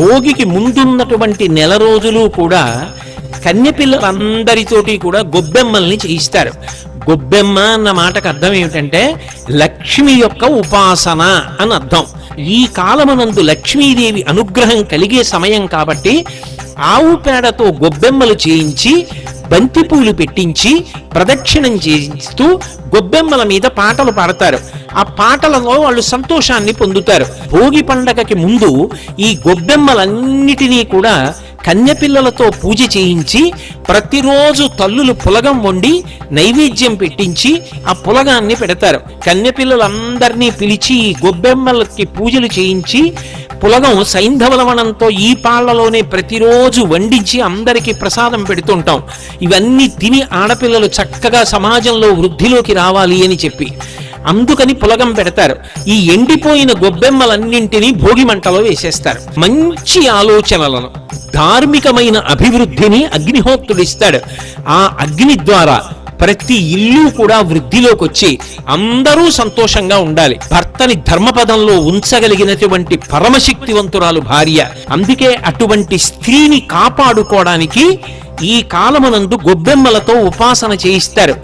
భోగికి ముందున్నటువంటి నెల రోజులు కూడా కన్యపిల్లలందరితోటి కూడా గొబ్బెమ్మల్ని చేయిస్తారు. గొబ్బెమ్మ అన్న మాటకు అర్థం ఏమిటంటే లక్ష్మి యొక్క ఉపాసన అని అర్థం. ఈ కాలమునందు లక్ష్మీదేవి అనుగ్రహం కలిగే సమయం కాబట్టి ఆవు పేడతో గొబ్బెమ్మలు చేయించి బంతిపూలు పెట్టించి ప్రదక్షిణం చేయిస్తూ గొబ్బెమ్మల మీద పాటలు పాడతారు. ఆ పాటలలో వాళ్ళు సంతోషాన్ని పొందుతారు. భోగి పండగకి ముందు ఈ గొబ్బెమ్మలన్నిటినీ కూడా కన్యపిల్లలతో పూజ చేయించి ప్రతిరోజు తల్లులు పులగం వండి నైవేద్యం పెట్టించి ఆ పులగాన్ని పెడతారు. కన్యపిల్లలందరినీ పిలిచి ఈ గొబ్బెమ్మలకి పూజలు చేయించి పులగం సైంధవలవనంతో ఈ పాళ్ళలోనే ప్రతిరోజు వండించి అందరికీ ప్రసాదం పెడుతుంటాం. ఇవన్నీ తిని ఆడపిల్లలు చక్కగా సమాజంలో వృద్ధిలోకి రావాలి అని చెప్పి. అందుకని పులగం పెడతారు. ఈ ఎండిపోయిన గొబ్బెమ్మలన్నింటినీ భోగి మంటలో వేసేస్తారు. మంచి ఆలోచనలను ధార్మికమైన అభివృద్ధిని అగ్నిహోత్రుడిస్తాడు. ఆ అగ్ని ద్వారా ప్రతి ఇల్లు కూడా వృద్ధిలోకి వచ్చి అందరూ సంతోషంగా ఉండాలి. భర్తని ధర్మపదంలో ఉంచగలిగినటువంటి పరమశక్తివంతురాలు భార్య. అందుకే అటువంటి స్త్రీని కాపాడుకోవడానికి ఈ కాలమునందు గొబ్బెమ్మలతో ఉపాసన చేయిస్తారు.